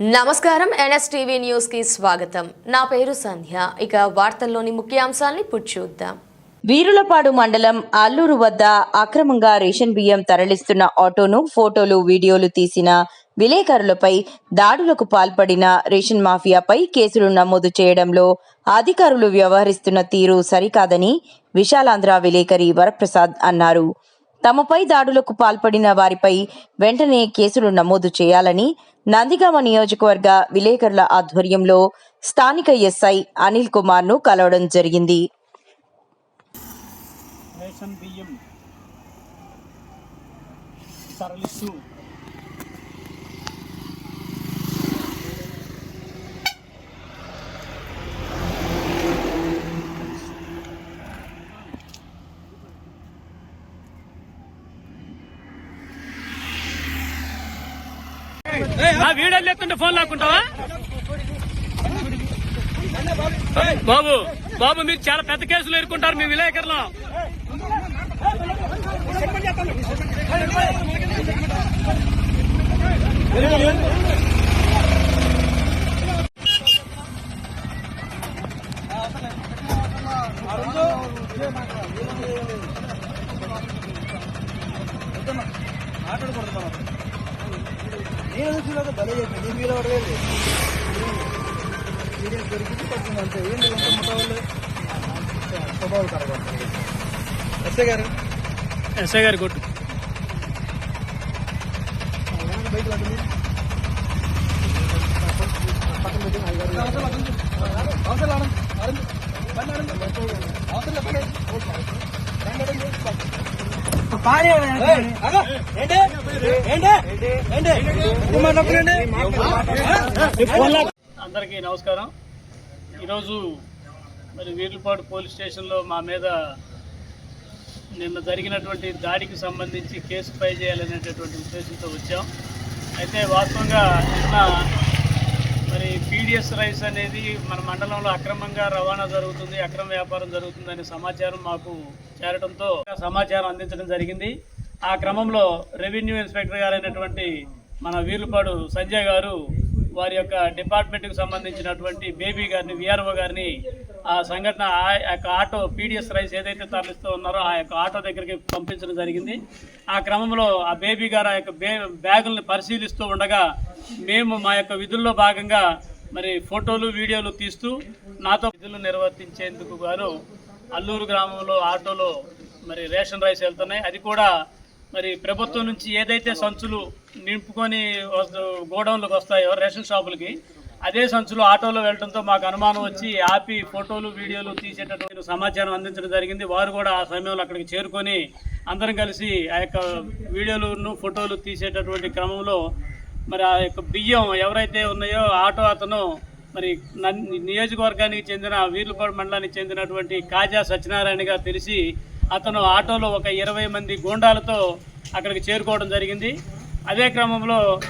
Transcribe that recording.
నమస్కారం. ఎన్ఎస్టీవీ న్యూస్కి స్వాగతం. నా పేరు సంధ్య. ఇక వార్తల్లోని ముఖ్యాంశాలని ఇప్పుడు చూద్దాం. వీరులపాడు మండలం అల్లూరు వద్ద అక్రమంగా రేషన్ బియ్యం తరలిస్తున్న ఆటోను ఫోటోలు వీడియోలు తీసిన విలేకరులపై దాడులకు పాల్పడిన రేషన్ మాఫియాపై కేసులు నమోదు చేయడంలో అధికారులు వ్యవహరిస్తున్న తీరు సరికాదని విశాలాంధ్ర విలేకరి వరప్రసాద్ అన్నారు. తమపై దాడులకు పాల్పడిన వారిపై వెంటనే కేసులు నమోదు చేయాలని నందిగామ నియోజకవర్గ విలేకరుల ఆధ్వర్యంలో స్థానిక ఎస్ఐ అనిల్ కుమార్ను కలవడం జరిగింది. రేషన్ బియ్యం తరలిస్తూ ఆ వీడియోలు ఎత్తుంటే ఫోన్ లాక్కుంటావా? బాబు బాబు మీరు చాలా పెద్ద కేసులు ఎదుర్కొంటారు మీ విలేకరులు. నేను చూడక భలే చెప్పి నీ మీద పడలేదు సీరియస్ దొరికింది కొంచెం అంతే ఏంటి అంత ముఠావాళ్ళు స్వభావం కరగదు ఎస్ఐ గారు ఎస్ఐ గారి కొట్టు బైక్ లాంటి పక్కన పెట్టి అవసరం అవసరం బండి ఆడండి అవసరం చెప్పండి అందరికీ నమస్కారం. ఈరోజు మరి వీర్లపాడు పోలీస్ స్టేషన్లో మా మీద నిన్న జరిగినటువంటి దాడికి సంబంధించి కేసు ఫైల్ చేయాలనేటటువంటి ఉద్దేశంతో వచ్చాం. అయితే వాస్తవంగా నిన్న పీడిఎస్ రైస్ అనేది మన మండలంలో అక్రమంగా రవాణా జరుగుతుంది అక్రమ వ్యాపారం జరుగుతుందనే సమాచారం మాకు చేరడంతో సమాచారం అందించడం జరిగింది. ఆ క్రమంలో రెవెన్యూ ఇన్స్పెక్టర్ గారైనటువంటి మన వీర్లపాడు సంజయ్ గారు వారి యొక్క డిపార్ట్మెంట్కి సంబంధించినటువంటి బేబీ గారిని విఆర్ఓ గారిని ఆ సంఘటన ఆ యొక్క ఆటో పీడిఎస్ రైస్ ఏదైతే తరలిస్తూ ఉన్నారో ఆ యొక్క ఆటో దగ్గరికి పంపించడం జరిగింది. ఆ క్రమంలో ఆ బేబీ గారు ఆ యొక్క బే బ్యాగుల్ని పరిశీలిస్తూ ఉండగా మేము మా యొక్క విధుల్లో భాగంగా మరి ఫోటోలు వీడియోలు తీస్తూ నాతో విధులు నిర్వర్తించేందుకు గాను అల్లూరు గ్రామంలో ఆటోలో మరి రేషన్ రైస్ వెళ్తున్నాయి. అది కూడా మరి ప్రభుత్వం నుంచి ఏదైతే సంచులు నింపుకొని గోడౌన్లకు వస్తాయో రేషన్ షాపులకి అదే సంచులు ఆటోలో వెళ్ళడంతో మాకు అనుమానం వచ్చి ఆపి ఫోటోలు వీడియోలు తీసేటటువంటి సమాచారం అందించడం జరిగింది. వారు కూడా ఆ సమయంలో అక్కడికి చేరుకొని అందరం కలిసి ఆ యొక్క వీడియోలను ఫోటోలు తీసేటటువంటి క్రమంలో మరి ఆ యొక్క బియ్యం ఎవరైతే ఉన్నాయో ఆటో అతను మరి నన్- నియోజకవర్గానికి చెందిన వీర్లపాడు మండలానికి చెందినటువంటి కాజా సత్యనారాయణగా తెలిసి అతను ఆటోలో ఒక ఇరవై మంది గూండాలతో అక్కడికి చేరుకోవడం జరిగింది. అదే క్రమంలో